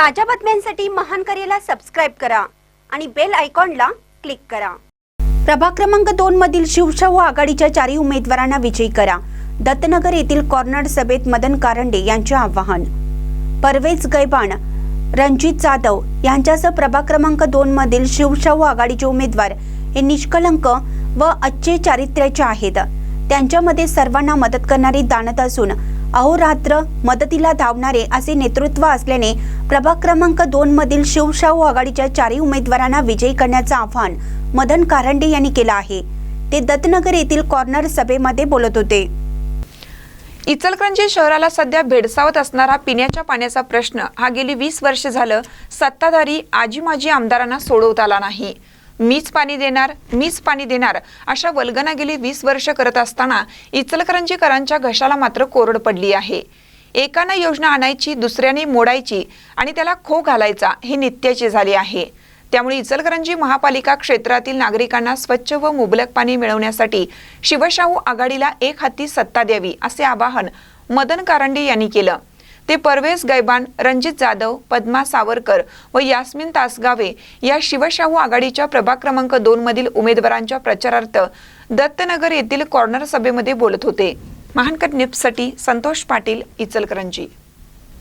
ताज्या बातम्यांसाठी महान करेला सबस्क्राईब करा आणि बेल आयकॉनला क्लिक करा. प्रभाग क्रमांक दोन मधील शिवशाहू आघाडीच्या चारही उमेदवारांना विजयी करा. दत्तनगर येथील कॉर्नर सभेत मदन कारंडे यांचे आवाहन. परवेज गैबाण रणजित जाधव यांच्यासह प्रभाग क्रमांक दोन मधील शिवशाहू आघाडीचे उमेदवार हे निष्कलंक व अच्छे चारित्र्याचे आहेत. त्यांच्यामध्ये सर्वांना मदत करणारी दानत असून अहोरात्र मदतीला धावणारे असे नेतृत्व असल्याने प्रभाग क्रमांक दोन मधील शिवशाहू आघाडीच्या चारही उमेदवारांना विजयी करण्याचं आव्हान मदन कारंडे यांनी केलं आहे. ते दत्तनगर येथील कॉर्नर सभेमध्ये बोलत होते. इचलकरंजी शहराला सध्या भेडसावत असणारा पिण्याच्या पाण्याचा प्रश्न हा गेली वीस वर्ष झालं सत्ताधारी आजी माजी आमदारांना सोडवता आला नाही. मीच पाणी देणार मीच पाणी देणार अशा वल्गना गेली वीस वर्ष करत असताना इचलकरंजीकरांच्या घशाला मात्र कोरड पडली आहे. एकानं योजना आणायची दुसऱ्याने मोडायची आणि त्याला खो घालायचा हे नित्याचे झाले आहे. त्यामुळे इचलकरंजी महापालिका क्षेत्रातील नागरिकांना स्वच्छ व मुबलक पाणी मिळवण्यासाठी शिवशाहू आघाडीला एक हाती सत्ता द्यावी असे आवाहन मदन कारंडे यांनी केलं. ते परवेज गैबान रणजित जाधव पद्मा सावरकर व यास्मिन तासगावे या शिवशाहू आघाडीच्या प्रभाग क्रमांक दोन मधील उमेदवारांच्या प्रचारार्थ दत्तनगर येथील कॉर्नर सभेमध्ये बोलत होते. महानकट निप्ससाठी संतोष पाटील इचलकरंजी.